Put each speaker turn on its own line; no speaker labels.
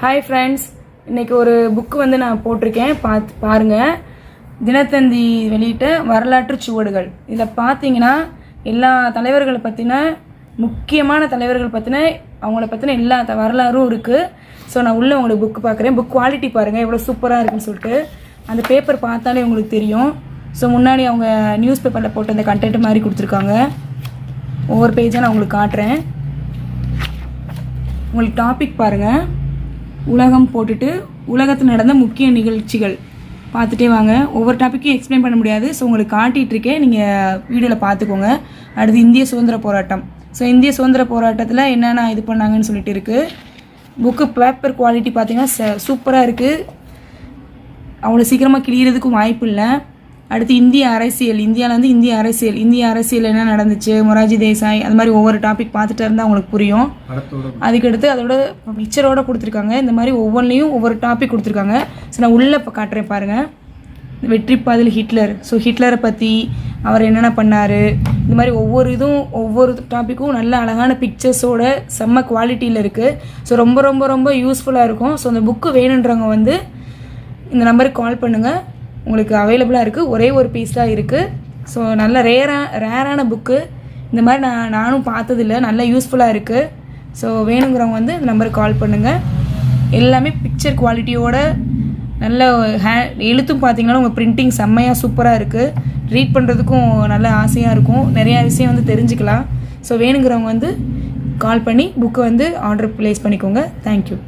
Hi friends இன்றைக்கி ஒரு book வந்து நான் போட்டிருக்கேன். பார்த்து பாருங்கள் தினத்தந்தி வெளியிட்ட வரலாற்று சுவடுகள். இதில் பார்த்தீங்கன்னா எல்லா தலைவர்களை பற்றின முக்கியமான தலைவர்கள் பற்றின அவங்கள பற்றின எல்லா த வரலாறும் இருக்குது ஸோ நான் உள்ளே உங்களுக்கு புக்கு பார்க்குறேன். புக் குவாலிட்டி பாருங்கள் எவ்வளோ சூப்பராக இருக்குன்னு சொல்லிட்டு. அந்த பேப்பர் பார்த்தாலே உங்களுக்கு தெரியும். ஸோ முன்னாடி அவங்க நியூஸ் பேப்பரில் போட்டு அந்த கண்டென்ட் மாதிரி கொடுத்துருக்காங்க. ஒவ்வொரு பேஜாக நான் உங்களுக்கு காட்டுறேன். உங்களுக்கு டாபிக் பாருங்கள் உலகம் போட்டுட்டு உலகத்தில் நடந்த முக்கிய நிகழ்ச்சிகள். பார்த்துட்டே வாங்க. ஒவ்வொரு டாப்பிக்கும் எக்ஸ்பிளைன் பண்ண முடியாது. ஸோ உங்களுக்கு காட்டிகிட்டு இருக்கேன். நீங்கள் வீடியோவில் பார்த்துக்கோங்க. அடுத்து இந்திய சுதந்திர போராட்டம். ஸோ இந்திய சுதந்திர போராட்டத்தில் என்னென்ன இது பண்ணாங்கன்னு சொல்லிட்டு இருக்குது புக்கு பேப்பர் குவாலிட்டி பார்த்தீங்கன்னா சூப்பராக இருக்குது அவ்வளோ சீக்கிரமாக கிழியறதுக்கும் வாய்ப்பு இல்லை. அடுத்து இந்திய அரசியல் இந்தியாவில் வந்து இந்திய அரசியல் இந்திய அரசியல் என்ன நடந்துச்சு மொராஜி தேசாய் அது மாதிரி ஒவ்வொரு டாபிக் பார்த்துட்டு இருந்தால் உங்களுக்கு புரியும். அதுக்கடுத்து அதோட பிக்சரோட கொடுத்துருக்காங்க. இந்த மாதிரி ஒவ்வொன்றிலையும் ஒவ்வொரு டாபிக் கொடுத்துருக்காங்க. ஸோ நான் உள்ளே இப்போ காட்டுறேன் பாருங்கள் வெற்றி பாதையில் ஹிட்லர். ஸோ ஹிட்லரை பற்றி அவர் என்னென்ன பண்ணார்? இந்த மாதிரி ஒவ்வொரு இதுவும் ஒவ்வொரு டாப்பிக்கும் நல்ல அழகான பிக்சர்ஸோட செம்ம குவாலிட்டியில் இருக்குது ஸோ ரொம்ப ரொம்ப ரொம்ப யூஸ்ஃபுல்லாக இருக்கும். ஸோ அந்த புக்கு வேணுன்றவங்க வந்து இந்த நம்பருக்கு கால் பண்ணுங்கள் உங்களுக்கு அவைலபிளாக இருக்குது ஒரே ஒரு பீஸ் தான் இருக்குது ஸோ நல்ல ரேராக ரேரான புக்கு இந்த மாதிரி நான் நானும் பார்த்ததில்ல. நல்ல யூஸ்ஃபுல்லாக இருக்குது ஸோ வேணுங்கிறவங்க வந்து இந்த நம்பருக்கு கால் பண்ணுங்கள் எல்லாமே பிக்சர் குவாலிட்டியோட நல்ல ஹே எழுத்தும் பார்த்தீங்கன்னா உங்கள் பிரிண்டிங் செம்மையாக சூப்பராக இருக்குது ரீட் பண்ணுறதுக்கும் நல்ல ஆசையாக இருக்கும். நிறையா விஷயம் வந்து தெரிஞ்சுக்கலாம். ஸோ வேணுங்கிறவங்க வந்து கால் பண்ணி புக்கை வந்து ஆர்டர் ப்ளேஸ் பண்ணிக்கோங்க. தேங்க்யூ